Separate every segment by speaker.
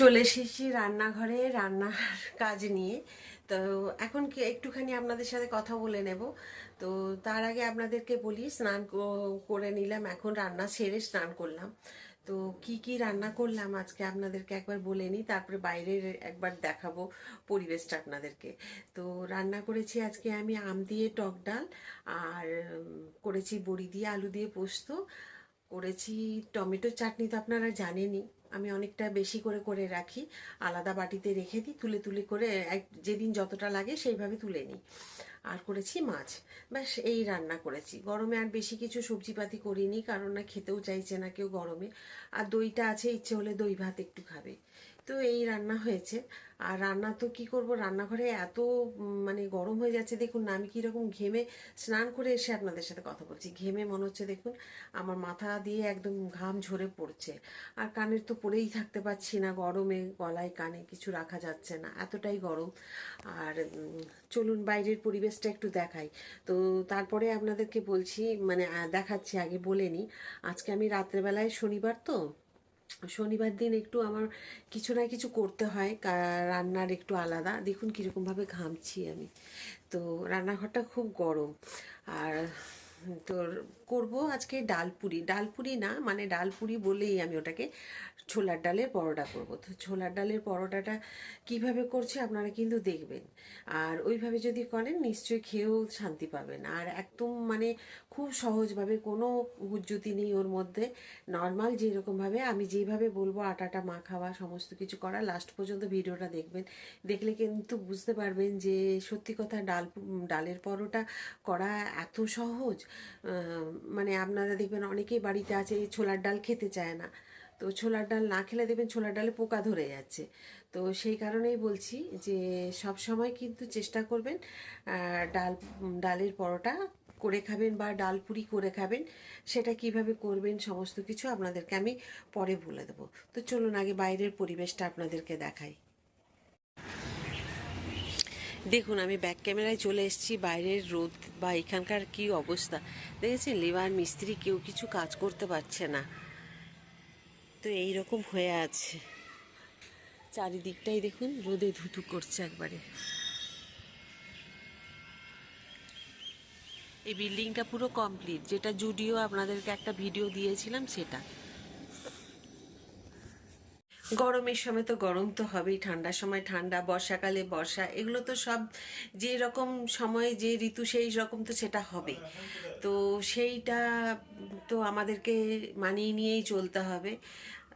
Speaker 1: চলে এসেছি রান্নাঘরে, রান্নার কাজ নিয়ে। তো এখন কি একটুখানি আপনাদের সাথে কথা বলে নেব। তো তার আগে আপনাদেরকে বলি, স্নান করে নিলাম, এখন রান্না সেরে স্নান করলাম। তো কি কি রান্না করলাম আজকে আপনাদেরকে একবার বলে নিই, তারপরে বাইরের একবার দেখাবো পরিবেশটা আপনাদেরকে। তো রান্না করেছি আজকে আমি আম দিয়ে টক ডাল, আর করেছি বড়ি দিয়ে আলু দিয়ে পোস্ত, করেছি টমেটো চাটনি তো আপনারা জানেনই। আমি অনেকটা বেশি করে করে রাখি। আলাদা বাটিতে রেখে দিই, তুলে তুলে করে এক, যেদিন যতটা লাগে সেইভাবে তুলে নিই। আর করেছি মাছ। ব্যাস, এই রান্না করেছি। গরমে আর বেশি কিছু সবজিপাতি করিনি, কারণ না খেতেও চাইছে না কেউ গরমে। আর দইটা আছে, ইচ্ছে হলে দই ভাত একটু খাবে। তো এই রান্না হয়েছে। আর রান্না তো কি করব? রান্নাঘরে এত মানে গরম হয়ে যাচ্ছে। দেখুন না, আমি কীরকম ঘেমে স্নান করে এসে আপনাদের সাথে কথা বলছি। ঘেমে মনে হচ্ছে, দেখুন, আমার মাথা দিয়ে একদম ঘাম ঝরে পড়ছে। আর কানের তো পরেই থাকতে পারছি না, গরমে, গলায়, কানে কিছু রাখা যাচ্ছে না, এতটাই গরম। আর চলুন বাইরের পরিবেশটা একটু দেখাই। তো তারপরে আপনাদেরকে বলছি মানে দেখাচ্ছি, আগে বলে নিই। আজকে আমি রাত্রেবেলায় শনিবার তো শনিবার দিন একটু আমার কিছু না কিছু করতে হয় রান্নার একটু আলাদা। দেখুন কীরকমভাবে ঘামছি আমি। তো রান্নাঘরটা খুব গরম। আর তোর করব আজকে ডালপুরি ডালপুরি না মানে ডালপুরি বলেই আমি ওটাকে ছোলার ডালের পরোটা করব। তো ছোলার ডালের পরোটাটা কীভাবে করছে আপনারা কিন্তু দেখবেন। আর ওইভাবে যদি করেন, নিশ্চয়ই খেয়েও শান্তি পাবেন। আর একদম মানে খুব সহজভাবে, কোনো হুজ্জুতি নেই ওর মধ্যে। নর্মাল যেরকমভাবে আমি যেভাবে বলব, আটাটা মাখাওয়া, সমস্ত কিছু করা লাস্ট পর্যন্ত ভিডিওটা দেখবেন। দেখলে কিন্তু বুঝতে পারবেন যে সত্যি কথা ডাল, ডালের পরোটা করা এত সহজ। মানে আপনারা দেখবেন অনেকেই বাড়িতে আছে, ছোলার ডাল খেতে চায় না। তো ছোলার ডাল না খেলে দেখবেন ছোলার ডালে পোকা ধরে যাচ্ছে। তো সেই কারণেই বলছি যে সব সময় কিন্তু চেষ্টা করবেন ডাল ডালের পরোটা করে খাবেন বা ডাল পুরি করে খাবেন, সেটা কীভাবে করবেন সমস্ত কিছু আপনাদেরকে আমি পরে বলে দেবো। তো চলুন আগে বাইরের পরিবেশটা আপনাদেরকে দেখাই। দেখুন, আমি ব্যাক ক্যামেরায় চলে এসেছি, বাইরের রোদ বা এখানকার কি অবস্থা। দেখেছেন, লেবার মিস্ত্রি কেউ কিছু কাজ করতে পারছে না। তো এই রকম হয়ে আছে। চারিদিকটাই দেখুন, রোদে ধুতু করছে একবারে। এই বিল্ডিংটা পুরো কমপ্লিট যেটা জুডিও আপনাদেরকে একটা ভিডিও দিয়েছিলাম সেটা। গরমের সময় তো গরম তো হবেই, ঠান্ডার সময় ঠান্ডা, বর্ষাকালে বর্ষা, এগুলো তো সব যে রকম সময়ে যে ঋতু সেই রকম তো সেটা হবে তো সেইটা তো আমাদেরকে মানিয়ে নিয়েই চলতে হবে।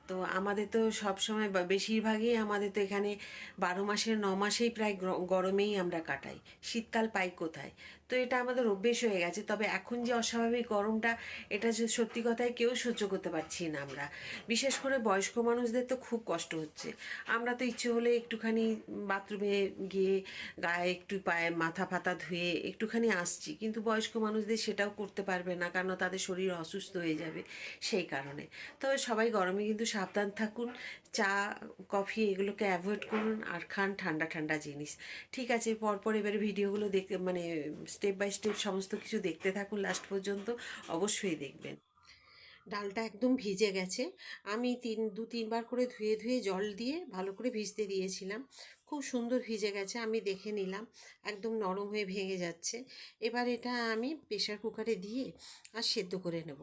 Speaker 1: তো আমাদের তো সব সময় বেশিরভাগই আমাদের তো এখানে বারো মাসের, ন মাসেই প্রায় গ্র- গরমেই আমরা কাটাই। শীতকাল পাই কোথায়? তো এটা আমাদের অভ্যেস হয়ে গেছে। তবে এখন যে অস্বাভাবিক গরমটা, এটা সত্যি কথায় কেউ সহ্য করতে পারছি না আমরা। বিশেষ করে বয়স্ক মানুষদের তো খুব কষ্ট হচ্ছে। আমরা তো ইচ্ছে হলে একটুখানি বাথরুমে গিয়ে গায়ে একটু পায়ে মাথা ফাতা ধুয়ে একটুখানি আসছি। কিন্তু বয়স্ক মানুষদের সেটাও করতে পারবে না, কারণ তাদের শরীর অসুস্থ হয়ে যাবে সেই কারণে। তবে সবাই গরমে কিন্তু সাবধান থাকুন, চা, কফি এগুলোকে অ্যাভয়েড করুন আর খান ঠান্ডা ঠান্ডা জিনিস। ঠিক আছে, পরপর এবারে ভিডিওগুলো দেখতে মানে স্টেপ বাই স্টেপ সমস্ত কিছু দেখতে থাকুন লাস্ট পর্যন্ত, অবশ্যই দেখবেন। ডালটা একদম ভিজে গেছে। আমি তিন, দু, তিনবার করে ধুয়ে ধুয়ে জল দিয়ে ভালো করে ভিজতে দিয়েছিলাম। খুব সুন্দর ভিজে গেছে, আমি দেখে নিলাম। একদম নরম হয়ে ভেঙে যাচ্ছে। এবার এটা আমি প্রেশার কুকারে দিয়ে আর সেদ্ধ করে নেব।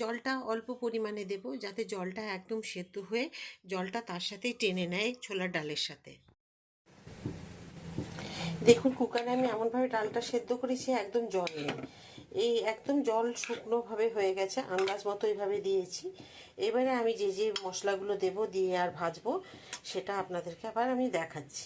Speaker 1: জলটা অল্প পরিমাণে দেব, যাতে জলটা একদম সেদ্ধ হয়ে জলটা তার সাথেই টেনে নেয় ছোলার ডালের সাথে। দেখুন, কুকারে আমি এমনভাবে ডালটা সেদ্ধ করেছি, একদম জল নেই। এই একদম জল শুকনোভাবে হয়ে গেছে, আন্দাজ মতো এইভাবে দিয়েছি। এবারে আমি যে যে মশলাগুলো দেব দিয়ে আর ভাজবো, সেটা আপনাদেরকে আবার আমি দেখাচ্ছি।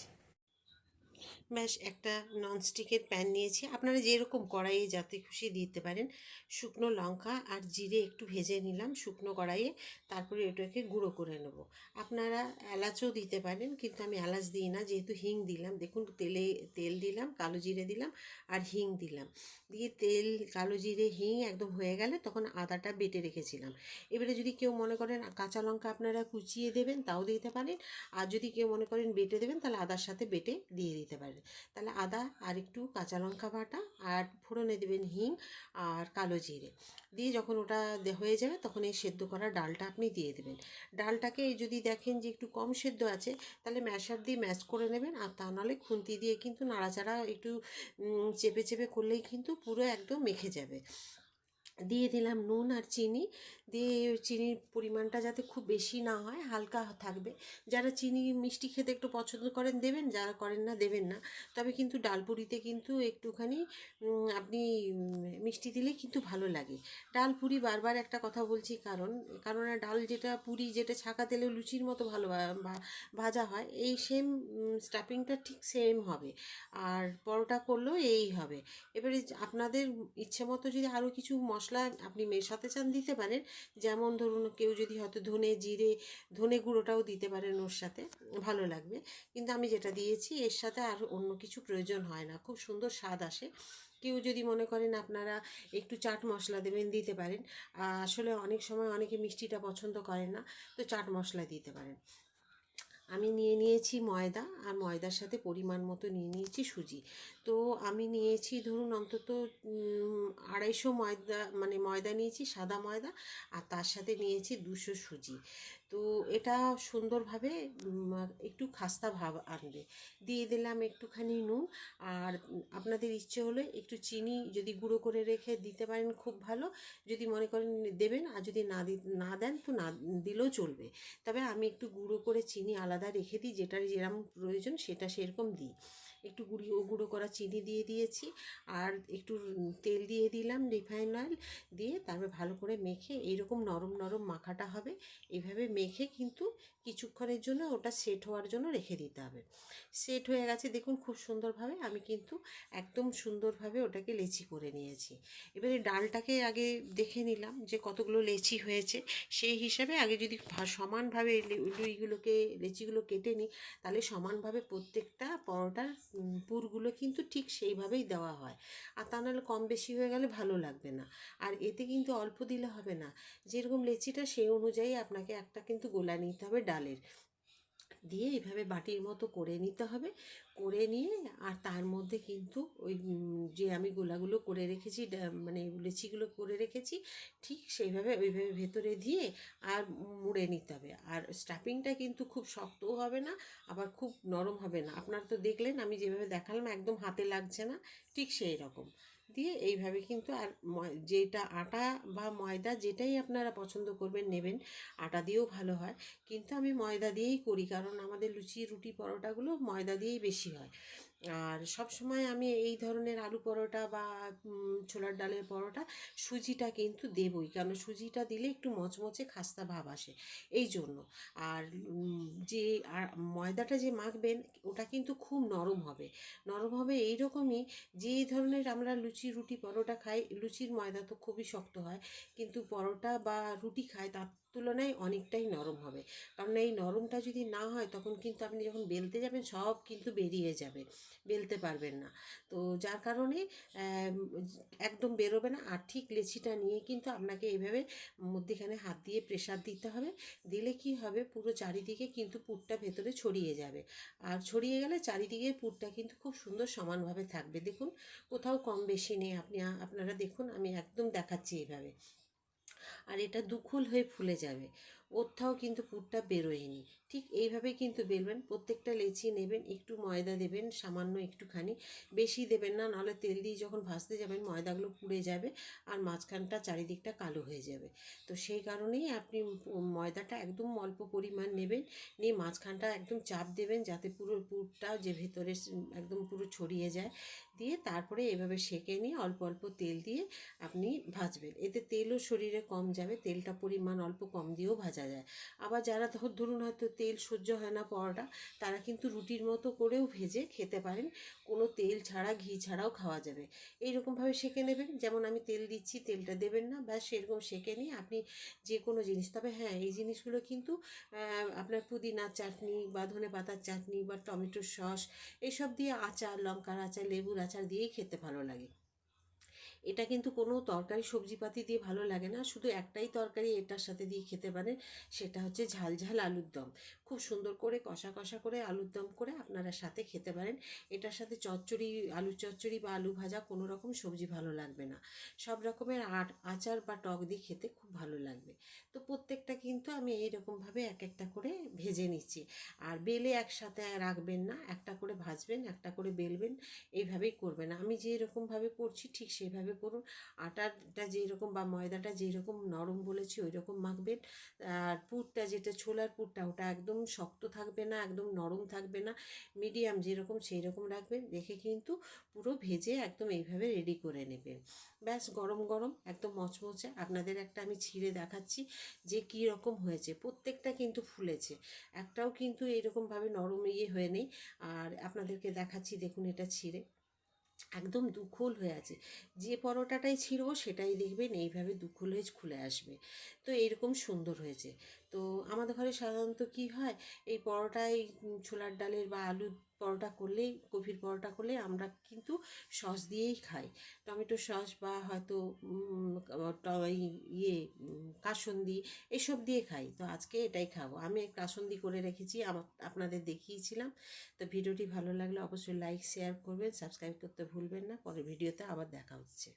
Speaker 1: ব্যাস একটা ননস্টিকের প্যান নিয়েছি। আপনারা যেরকম কড়াইয়ে যাতে খুশি দিতে পারেন, শুকনো লঙ্কা আর জিরে একটু ভেজে নিলাম শুকনো কড়াইয়ে, তারপরে এটাকে গুঁড়ো করে নেব। আপনারা এলাচও দিতে পারেন, কিন্তু আমি এলাচ দিই না, যেহেতু হিং দিলাম। দেখুন, তেলে, তেল দিলাম, কালো জিরে দিলাম আর হিং দিলাম। দিয়ে তেল, কালো জিরে, হিং একদম হয়ে গেলে তখন আদাটা বেটে রেখেছিলাম। এবারে যদি কেউ মনে করেন কাঁচা লঙ্কা আপনারা কুচিয়ে দেবেন, তাও দিতে পারেন। আর যদি কেউ মনে করেন বেটে দেবেন, তাহলে আদার সাথে বেটে দিয়ে দিতে পারেন। তাহলে আদা আর একটু কাঁচা লঙ্কা বাটা আর ফোড়নে দেবেন হিং আর কালো জিরে। দিয়ে যখন ওটা হয়ে যাবে তখন এই সেদ্ধ করা ডালটা আপনি দিয়ে দেবেন। ডালটাকে যদি দেখেন যে একটু কম সেদ্ধ আছে তাহলে ম্যাশার দিয়ে ম্যাশ করে নেবেন আর তা নাহলে খুন্তি দিয়ে কিন্তু নাড়াচাড়া একটু চেপে চেপে করলেই কিন্তু পুরো একদম মেখে যাবে। দিয়ে দিলাম নুন আর চিনি। দিয়ে চিনির পরিমাণটা যাতে খুব বেশি না হয়, হালকা থাকবে। যারা চিনি মিষ্টি খেতে একটু পছন্দ করেন, দেবেন। যারা করেন না, দেবেন না। তবে কিন্তু ডালপুরিতে কিন্তু একটুখানি আপনি মিষ্টি দিলে কিন্তু ভালো লাগে। ডাল পুরি বারবার একটা কথা বলছি কারণ কারণ ডাল যেটা, পুরি যেটা, ছাকা তেলে লুচির মতো ভালো ভাজা হয়, এই সেম স্টাফিংটা ঠিক সেম হবে। আর পরোটা করলেও এই হবে। এবারে আপনাদের ইচ্ছে মতো যদি আরও কিছু মশলা আপনি মেশাতে চান দিতে পারেন। যেমন ধরুন কেউ যদি হয়তো ধনে জিরে, ধনে গুঁড়োটাও দিতে পারেন ওর সাথে, ভালো লাগবে। কিন্তু আমি যেটা দিয়েছি, এর সাথে আর অন্য কিছু প্রয়োজন হয় না, খুব সুন্দর স্বাদ আসে। কেউ যদি মনে করেন আপনারা একটু চাট মশলা দেবেন, দিতে পারেন। আসলে অনেক সময় অনেকে মিষ্টিটা পছন্দ করে না, তো চাট মশলা দিতে পারেন। আমি নিয়ে নিয়েছি ময়দা, আর ময়দার সাথে পরিমাণ মতো নিয়ে নিয়েছি সুজি। তো আমি নিয়েছি ধরুন অন্তত আড়াইশো ময়দা মানে ময়দা নিয়েছি, সাদা ময়দা, আর তার সাথে নিয়েছি দুশো সুজি। তো এটা সুন্দরভাবে একটু খাস্তা ভাব আনবে। দিয়ে দিলাম একটুখানি নুন, আর আপনাদের ইচ্ছে হলে একটু চিনি যদি গুঁড়ো করে রেখে দিতে পারেন খুব ভালো। যদি মনে করেন দেবেন, আর যদি না না দেন তো না দিলেও চলবে। তবে আমি একটু গুঁড়ো করে চিনি আলাদা রেখে দিই, যেটার যেরকম প্রয়োজন সেটা সেরকম দিই। একটু গুঁড়ি, গুঁড়ো করা চিনি দিয়ে দিয়েছি আর একটু তেল দিয়ে দিলাম রিফাইন অয়েল দিয়ে তারপরে ভালো করে মেখে এইরকম নরম নরম মাখাটা হবে। এইভাবে মেখে কিন্তু কিছুক্ষণের জন্য ওটা সেট হওয়ার জন্য রেখে দিতে হবে। সেট হয়ে গেছে দেখুন খুব সুন্দরভাবে আমি কিন্তু একদম সুন্দরভাবে ওটাকে লেচি করে নিয়েছি। এবারে ডালটাকে আগে দেখে নিলাম যে কতগুলো লেচি হয়েছে। সেই হিসাবে আগে যদি সমানভাবে লুইগুলোকে, লেচিগুলো কেটে নিই তাহলে সমানভাবে প্রত্যেকটা পরোটার পুরগুলো কিন্তু ঠিক সেইভাবেই দেওয়া হয়। আর তা নাহলে কম বেশি হয়ে গেলে ভালো লাগবে না। আর এতে কিন্তু অল্প দিলে হবে না। যেরকম লেচিটা সেই অনুযায়ী আপনাকে একটা কিন্তু গোলা নিতে হবে ডালের। দিয়ে এইভাবে বাটির মতো করে নিতে হবে। করে নিয়ে আর তার মধ্যে কিন্তু ওই যে আমি গোলাগুলো করে রেখেছি মানে লেচিগুলো করে রেখেছি, ঠিক সেইভাবে ওইভাবে ভেতরে দিয়ে আর মুড়ে নিতে হবে। আর স্টাফিংটা কিন্তু খুব শক্তও হবে না, আবার খুব নরম হবে না। আপনারা তো দেখলেন আমি যেভাবে দেখালাম একদম হাতে লাগছে না, ঠিক সেই রকম। দিয়ে এইভাবে কিন্তু আর যেটা আটা বা ময়দা যেটাই আপনারা পছন্দ করবেন নেবেন, আটা দিয়েও ভালো হয়। কিন্তু আমি ময়দা দিয়েই করি, কারণ আমাদের লুচি, রুটি, পরোটাগুলো ময়দা দিয়েই বেশি হয়। আর সব সময় আমি এই ধরনের আলু পরোটা বা ছোলার ডালের পরোটা সুজিটা কিন্তু দেবই। কারণ সুজিটা দিলে একটু মচমচে খাস্তা ভাব আসে। এই জন্য। আর যে, আর ময়দাটা যে মাখবেন ওটা কিন্তু খুব নরম হবে। নরম হবে এই রকমই যে ধরনের আমরা লুচি, রুটি, পরোটা খাই, লুচির ময়দা তো খুবই শক্ত হয়। কিন্তু পরোটা বা রুটি খাই তার তুলনায় অনেকটাই নরম হবে। কারণ এই নরমটা যদি না হয়, তখন কিন্তু আপনি যখন বেলতে যাবেন, সব কিন্তু বেরিয়ে যাবে, বেলতে পারবেন না। তো যার কারণে একদম বেরোবে না। আর ঠিক লেচিটা নিয়ে কিন্তু আপনাকে এইভাবে মধ্যেখানে হাত দিয়ে প্রেশার দিতে হবে। দিলে কি হবে, পুরো চারিদিকে কিন্তু পুরটা ভেতরে ছড়িয়ে যাবে। আর ছড়িয়ে গেলে চারিদিকে পুরটা কিন্তু খুব সুন্দর সমানভাবে থাকবে। দেখুন, কোথাও কম বেশি নেই। আপনি, আপনারা দেখুন, আমি একদম দেখাচ্ছি এইভাবে আর এটা দুখুল হয়ে ফুলে যাবে। ওরটাও কিন্তু পুরটা বেরোয়নি। ঠিক এইভাবে কিন্তু বেলবেন প্রত্যেকটা লেচি নেবেন, একটু ময়দা দেবেন, সামান্য একটুখানি। বেশি দেবেন না, নাহলে তেল দিয়ে যখন ভাজতে যাবেন, ময়দাগুলো পুড়ে যাবে আর মাঝখানটা চারিদিকটা কালো হয়ে যাবে। তো সেই কারণেই আপনি ময়দাটা একদম অল্প পরিমাণ নেবেন। নিয়ে মাঝখানটা একদম চাপ দেবেন যাতে পুরো পুরটা যে ভেতরে একদম পুরো ছড়িয়ে যায়। দিয়ে তারপরে এভাবে সেঁকে নিয়ে অল্প অল্প তেল দিয়ে আপনি ভাজবেন। এতে তেলও শরীরে কম যাবে, তেলটা পরিমাণ অল্প কম দিয়েও ভাজা যায়। আবার যারা ধর- ধরুন হয়তো তেল সহ্য হয় না পরোটা, তারা কিন্তু রুটির মতো করেও ভেজে খেতে পারেন। কোনো তেল ছাড়া, ঘি ছাড়াও খাওয়া যাবে। এইরকমভাবে সেঁকে নেবেন। যেমন আমি তেল দিচ্ছি, তেলটা দেবেন না, ব্যাস সেরকম সেঁকে নিয়ে আপনি যে কোনো জিনিস। তবে হ্যাঁ এই জিনিসগুলো কিন্তু আপনার পুদিনার চাটনি বা ধনে পাতার চাটনি বা টমেটোর সস, এইসব দিয়ে আচার, লঙ্কার আচার, লেবুর আচার দিয়েই খেতে ভালো লাগে। এটা কিন্তু কোনো তরকারি সবজিপাতি দিয়ে ভালো লাগে না। শুধু একটাই তরকারি এটার সাথে দিয়ে খেতে পারেন, সেটা হচ্ছে ঝাল ঝাল আলুর দম। খুব সুন্দর করে কষা কষা করে আলুর দম করে আপনারা সাথে খেতে পারেন। এটার সাথে চচ্চড়ি আলু চচ্চড়ি বা আলু ভাজা কোনো রকম সবজি ভালো লাগবে না। সব রকমের আচার বা টক দিয়ে খেতে খুব ভালো লাগবে। তো প্রত্যেকটা কিন্তু আমি এইরকমভাবে এক একটা করে ভেজে নিচ্ছি। আর বেলে একসাথে রাখবেন না, একটা করে ভাজবেন, একটা করে বেলবেন, এইভাবেই করবেন। আমি যেই রকমভাবে করছি ঠিক সেইভাবে করুন? আটাটা যেই রকম বা ময়দাটা যেই রকম নরম বলেছি ওই রকম মাখবেন। আর পুরটা যেটা ছোলার পুরটা, ওটা একদম শক্ত থাকবে না, একদম নরম থাকবে না, মিডিয়াম যেরকম সেই রকম রাখবেন। রেখে কিন্তু পুরো ভেজে একদম এইভাবে রেডি করে নেবেন। ব্যাস, গরম গরম, একদম মচমচে। আপনাদের একটা আমি ছিঁড়ে দেখাচ্ছি যে কী রকম হয়েছে। প্রত্যেকটা কিন্তু ফুলেছে। একটাও কিন্তু এরকমভাবে নরম ইয়ে হয়ে নেই আর আপনাদেরকে দেখাচ্ছি, দেখুন এটা ছিঁড়ে। একদম দুখোল হয়ে আছে। যে পরোটাটাই ছিঁড়বো সেটাই দেখবেন এইভাবে দুখোল হয়ে খুলে আসবে। তো এরকম সুন্দর হয়েছে। তো আমাদের ঘরে সাধারণত কি হয়? এই পরোটায় ছোলার ডালের বা আলুর পরোটা করলেই, কফির পরোটা করলে আমরা কিন্তু সস দিয়েই খাই। টমেটো সস বা হয়তো ইয়ে কাসন্দি এসব দিয়ে খাই। তো আজকে এটাই খাব। আমি কাসন্দি করে রেখেছি আপনাদের দেখিয়েছিলাম। তো ভিডিওটি ভালো লাগলে অবশ্যই লাইক, শেয়ার করবেন, সাবস্ক্রাইব করতে ভুলবেন না। পরের ভিডিওতে আবার দেখা হচ্ছে।